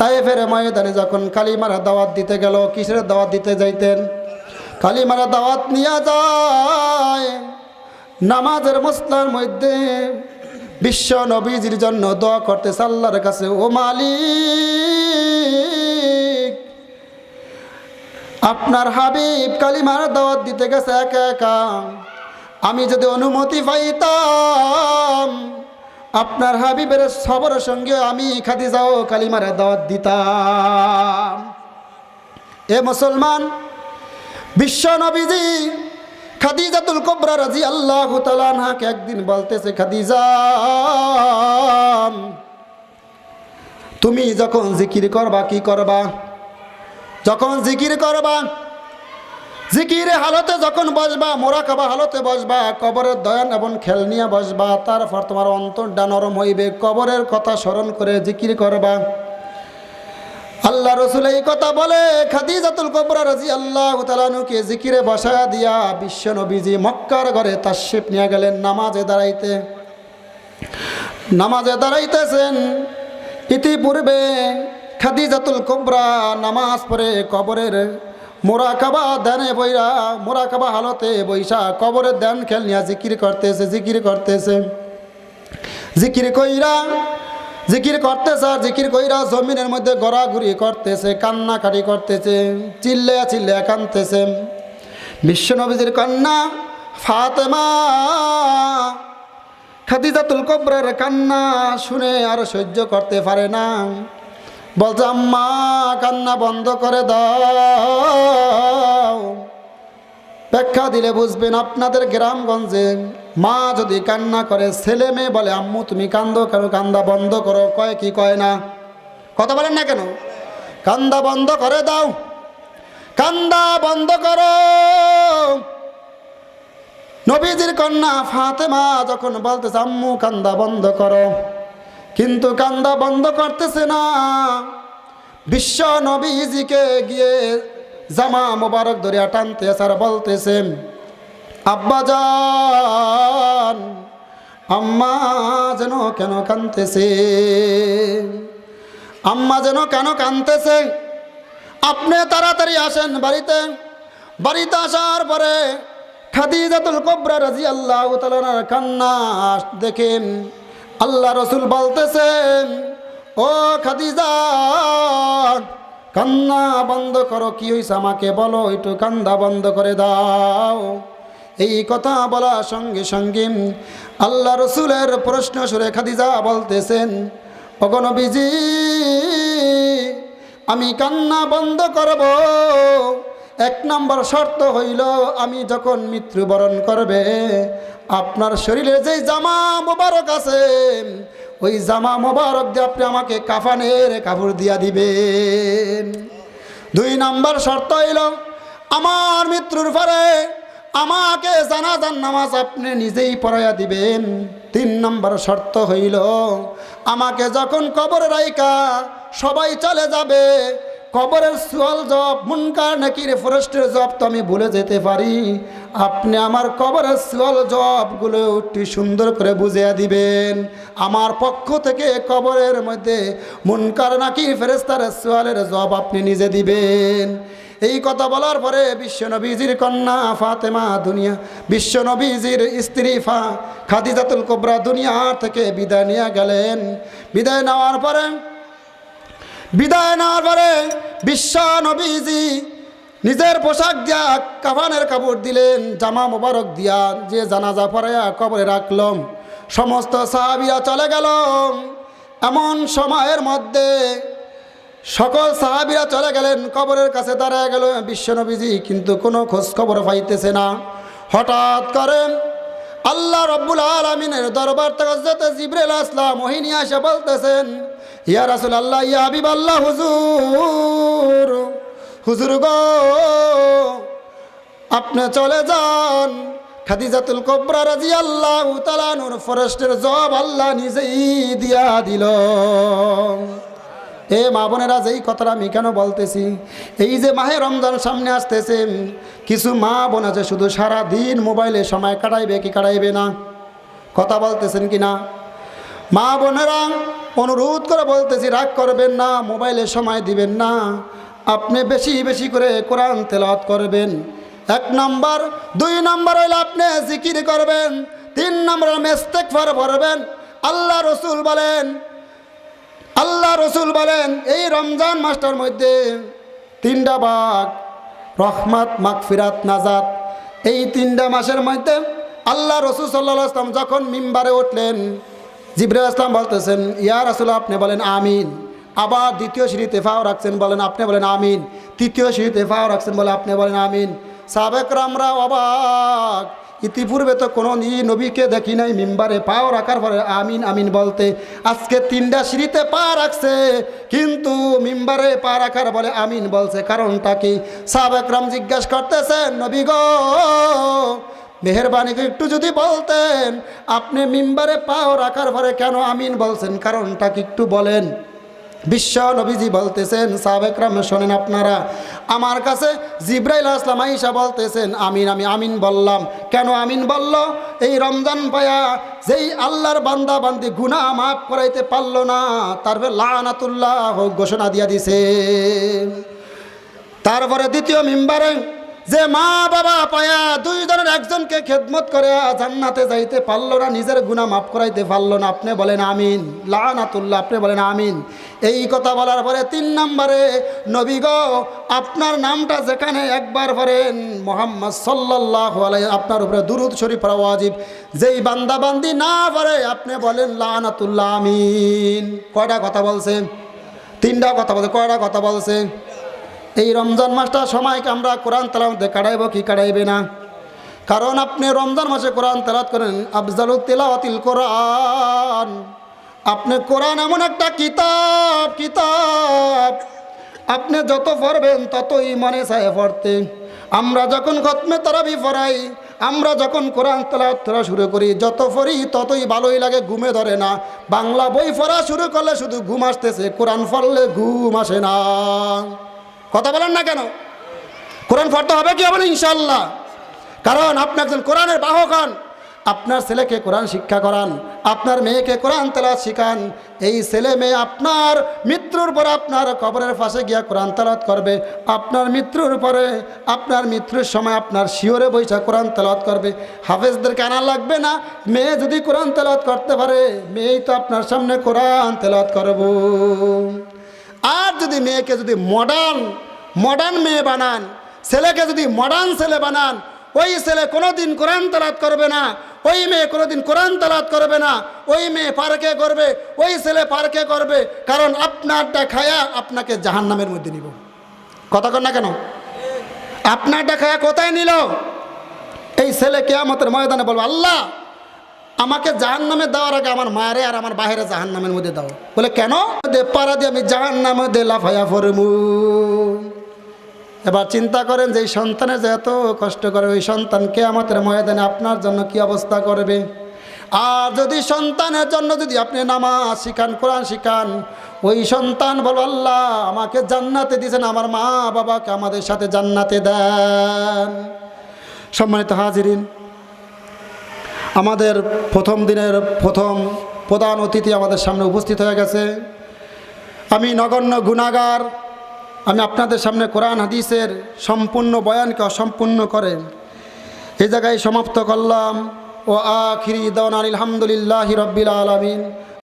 তাইফের ময়দানে যখন কালিমারা দাওয়াত দিতে গেল, কিসের দাওয়াত দিতে যাইতেন? কালিমারা দাওয়াত নিয়ে যায়। নামাজের মশলার মধ্যে বিশ্ব নবীজির জন্য দোয়া করতে আল্লাহর কাছে, ও মালিক, আপনার হাবিব কালিমার দাওয়াত দিতে গেছে একা একা। আমি যদি অনুমতি পাইতাম আপনার হাবিবের সবর সঙ্গে আমি খাদি খাদিজাও কালিমার দাওয়াত দিতাম। এ মুসলমান, বিশ্ব নবীজি খাদিজাতুল কবরা রাজি আল্লাহ তালানহাকে একদিন বলতেছে, খাদিজা, তুমি যখন জিকির করবা, কি করবা? যখন জিকির করবা জিকিরে হালতে যখন বসবা, মোরাকাবা হালতে বসবা, কবরের দয়ান এবং খেল নিয়ে বসবা, তারপর তোমার অন্তরটা নরম হইবে, কবরের কথা স্মরণ করে জিকির করবা। আল্লাহ রসুল এই কথা বলে, খাদিজাতুল কবরা রাজি আল্লাহ তালানুকে জিকিরে বসায়া দিয়া বিশ্ব নবীজি মক্কার ঘরে তাশিফ নিয়ে গেলেন নামাজে দাঁড়াইতে। নামাজে দাঁড়াইতেছেন, ইতিপূর্বে খাদিজাতুল কবরা নামাজ পড়ে কবরের মোরাকাবা দানে বইরা, মোরাকাবা হালতে বৈশা কবরের দেন খেল নিয়ে জিকির করতেছে জিকির করতেছে। জিকির কইরা, জিকির করতেছে আর জিকির কইরা জমিনের মধ্যে গড়াগুড়ি করতেছে, কান্নাকাটি করতেছে চিল্লে চিল্লে কানতেছে বিশ্বনবীজির কন্যা ফাতেমা, খাদিজাতুল কবরের কান্না শুনে আর সহ্য করতে পারে না। বলছে, আম্মা, কান্না বন্ধ করে দাও। ব্যাখ্যা দিলে বুঝবেন আপনাদের গ্রামগঞ্জে মা যদি কান্না করে, ছেলে মেয়ে বলে, আম্মু, তুমি কান্দো কেন? কান্দা বন্ধ করো। কয় কি কয় না? কথা বলেন না কেন? কান্দা বন্ধ করে দাও। কান্দা বন্ধ করো। নবীজির কন্যা ফাতেমা যখন বলতেছে, আম্মু, কান্দা বন্ধ করো। কিন্তু কান্দা বন্ধ করতেছে না। বিশ্ব নবীজিকে গিয়ে জামা মোবারক দরিয়া টানতে স্যার বলতেছে আব্বাজান আম্মা যেন কেন কানতেছে আম্মা যেন কেন কানতেছে আপনি তাড়াতাড়ি আসেন বাড়িতে। বাড়িতে আসার পরে খাদিজাতুল কবরা রাজি আল্লাহ তালার কান্না দেখেন। আল্লাহ রসুল বলতেছেন, ও খাদিজা, কান্না বন্ধ করো, কি হয়েছে আমাকে বলো, একটু কান্দা বন্ধ করে দাও। এই কথা বলার সঙ্গে সঙ্গে আল্লাহ রসুলের প্রশ্ন সুরে খাদিজা বলতেছেন অগণবিজি আমি কান্না বন্ধ করব এক নম্বর শর্ত হইল, আমি যখন মৃত্যুবরণ করবে, আপনার শরীরে যে জামা মোবারক আছে, ওই জামা মোবারক দিয়ে আপনি আমাকে কাফানের কাপড় দিয়া দিবেন। দুই নম্বর শর্ত হইল, আমার মৃত্যুর পরে আমাকে জানাজান নামাজ আপনি নিজেই পড়াইয়া দিবেন। তিন নম্বর শর্ত হইল, আমাকে যখন কবর রাইকা সবাই চলে যাবে কবরের সোয়াল জব মুনকার নাকির ফরেস্টের জব তো আমি ভুলে যেতে পারি। আপনি আমার কবরের সোয়াল জবগুলো একটু সুন্দর করে বুঝিয়ে দিবেন। আমার পক্ষ থেকে কবরের মধ্যে মুনকার নাকির ফেরেস্তার সোয়ালের জব আপনি নিজে দিবেন। এই কথা বলার পরে বিশ্বনবীজির কন্যা ফাতেমা দুনিয়া বিশ্বনবীজির স্ত্রী ফা খাদিজাতুল কোবরা দুনিয়া থেকে বিদায় নিয়ে গেলেন। বিদায় নেওয়ার পরে বিদায় নেওয়ার পরে বিশ্ব নবীজি নিজের পোশাক দিয়া কাফানের কাপড় দিলেন, জামা মোবারক দিয়া, যে জানাজা পড়াইয়া কবরে রাখলাম। সমস্ত সাহাবিরা চলে গেল। এমন সময়ের মধ্যে সকল সাহাবিরা চলে গেলেন, কবরের কাছে দাঁড়ায় গেল। বিশ্বনবীজি কিন্তু কোনো খোঁজ খবর পাইতেছে না। হঠাৎ করে আল্লাহ রব্বুল আলমিনের দরবার হজরত জিবরেল আসলাম মোহিনী আসে বলতেছেন, ইয়া রাসুল আল্লাহ ইয়া হাবিব আল্লাহ হুজুর হুজুর গো, আপনি চলে যান। খাদিজাতুল কবরা রাজি আল্লাহ তালানুর ফরেস্টের জব আল্লাহ নিজেই দিয়া দিল। এ মা বোনেরা, যেই কথাটা আমি কেন বলতেছি? এই যে মাহে রমজান সামনে আসতেছে, কিছু মা বোন আছে, শুধু সারা দিন মোবাইলে সময় কাটাইবে কি কাটাইবে না? কথা বলতেছেন কি না? মা বোনেরা, অনুরোধ করে বলতেছি, রাগ করবেন না, মোবাইলে সময় দিবেন না। আপনি বেশি বেশি করে কোরআন তেলাওয়াত করবেন। এক নম্বর। দুই নম্বর হইলে আপনি জিকির করবেন। তিন নম্বর মেস্তেক মেস্তেকফার ভরবেন আল্লাহ রসুল বলেন আল্লাহ রসুল বলেন, এই রমজান মাসটার মধ্যে তিনটা বাঘ রহমাত, মাগফিরাত, নাজাত, এই তিনটা মাসের মধ্যে আল্লাহ রসুল সাল্লাহ আসলাম যখন মিম্বারে উঠলেন জিবরাল আসলাম বলতেছেন, ইয়া রাসুল আপনি বলেন, আমিন। আবার দ্বিতীয় সিঁড়িতে ফাও রাখছেন, বলেন, আপনি বলেন, আমিন। তৃতীয় সিঁড়িতে ফাও রাখছেন, বলে, আপনি বলেন, আমিন। সাবেকরামরা অবাক। ইতিপূর্বে তো কোনো নবীকে দেখি নাই মিম্বারে পাও রাখার পরে আমিন আমিন বলতে। আজকে তিনটা সিঁড়িতে পা রাখছে, কিন্তু মিম্বারে পা রাখার বলে আমিন বলছে। কারণটা কি? সাবেকরাম জিজ্ঞাসা করতেছেন, নবী গো, মেহরবানি করে একটু যদি বলতেন, আপনি মিম্বারে পাও রাখার পরে কেন আমিন বলছেন? কারণটা কি একটু বলেন? বিশ্ব নবীজি বলতেছেন সাবেকরাম শোনেন আপনারা, আমার কাছে জিব্রাইল আসলাম আইসা বলতেছেন, আমিন, আমি আমিন বললাম। কেন আমিন বলল? এই রমজান পায়া যেই আল্লাহর বান্দা বান্দি গুনাহ মাফ করাইতে পারল না তারপরে লানাতুল্লাহ ঘোষণা দিয়া দিছে। তারপরে দ্বিতীয় মিম্বারে যে মা বাবা পায়া দুইজনের একজনকে খেদমত করে জান্নাতে যাইতে পারল না, নিজের গুণা মাফ করাইতে পারল না। আপনি বলেন আমিন। লানাতুল্লাহ, আপনি বলেন আমিন। এই কথা বলার পরে তিন নম্বরে, নবী আপনার নামটা যেখানে একবার পড়েন, মোহাম্মদ সাল্লাহ আপনার উপরে দুরুদ শরীফ ওয়াজিব। যেই বান্দা বান্দি না পারে আপনি বলেন লানাতুল্লাহ, আমিন। কয়টা কথা বলছেন তিনটা কথা বলছে, কয়টা কথা বলছে? এই রমজান মাসটা সময়কে আমরা কোরআন তেলামতে কাটাইব, কি কাটাইবে না? কারণ আপনি রমজান মাসে কোরআন তেলাত করেন, আফজালু তেলাওয়াতিল কোরআন। আপনি কোরআন এমন একটা কিতাব কিতাব, আপনি যত পড়বেন ততই মনে চায় পড়তে। আমরা যখন খতমে তারাবি পড়াই, আমরা যখন কোরআন তেলাওয়াত করা শুরু করি, যত পড়ি ততই ভালোই লাগে, ঘুমে ধরে না। বাংলা বই পড়া শুরু করলে শুধু ঘুম আসতেছে, কোরআন পড়লে ঘুম আসে না। কথা বলেন না কেন? কোরআন পড়তে হবে কি হবে না ইনশাল্লাহ কারণ আপনি একজন কোরআনের বাহক হন। আপনার ছেলেকে কোরআন শিক্ষা করান, আপনার মেয়েকে কোরআন তেলাত শিখান। এই ছেলে মেয়ে আপনার মৃত্যুর পরে আপনার কবরের পাশে গিয়া কোরআন তেলাত করবে। আপনার মৃত্যুর পরে, আপনার মৃত্যুর সময় আপনার শিওরে বৈশা কোরআন তেলাত করবে। হাফেজদেরকে আনা লাগবে না, মেয়ে যদি কোরআন তেলাত করতে পারে, মেয়েই তো আপনার সামনে কোরআন তেলাত করব। আর যদি মেয়েকে যদি মডার্ন মডার্ন মেয়ে বানান, ছেলেকে যদি মডার্ন ছেলে বানান, ওই ছেলে কোনোদিন কোরআন তালাত করবে না, ওই মেয়ে কোনোদিন কোরআন তালাত করবে না, ওই মেয়ে পার্কে করবে, ওই ছেলে পার্কে করবে, কারণ আপনারটা খায়া আপনাকে জাহান নামের মধ্যে নিব। কথা কর না কেন? আপনারটা খায়া কোথায় নিল? এই ছেলে কেয়ামতের ময়দানে বলব, আল্লাহ আমাকে জাহান নামে দেওয়ার আগে আমার মারে আর আমার বাইরে জাহান নামের মধ্যে দাও। বলে, কেন? পাড়া দিয়ে আমি জাহান নামে দে লাফাইয়া ফরমু এবার চিন্তা করেন যে সন্তানের যে এত কষ্ট করে, ওই সন্তানকে আমাদের ময়দানে আপনার জন্য কি অবস্থা করবে? আর যদি সন্তানের জন্য যদি আপনি নামাজ শিখান, কোরআন শিখান, ওই সন্তান বল, আল্লাহ, আমাকে জান্নাতে দিয়েছেন, আমার মা বাবাকে আমাদের সাথে জান্নাতে দেন। সম্মানিত হাজিরিন আমাদের প্রথম দিনের প্রথম প্রধান অতিথি আমাদের সামনে উপস্থিত হয়ে গেছে। আমি নগণ্য গুণাগার, আমি আপনাদের সামনে কোরআন হাদিসের সম্পূর্ণ বয়ানকে অসম্পূর্ণ করে এ জায়গায় সমাপ্ত করলাম। ও আখিরি দন আলহামদুলিল্লাহ রব্বিল আলমিন।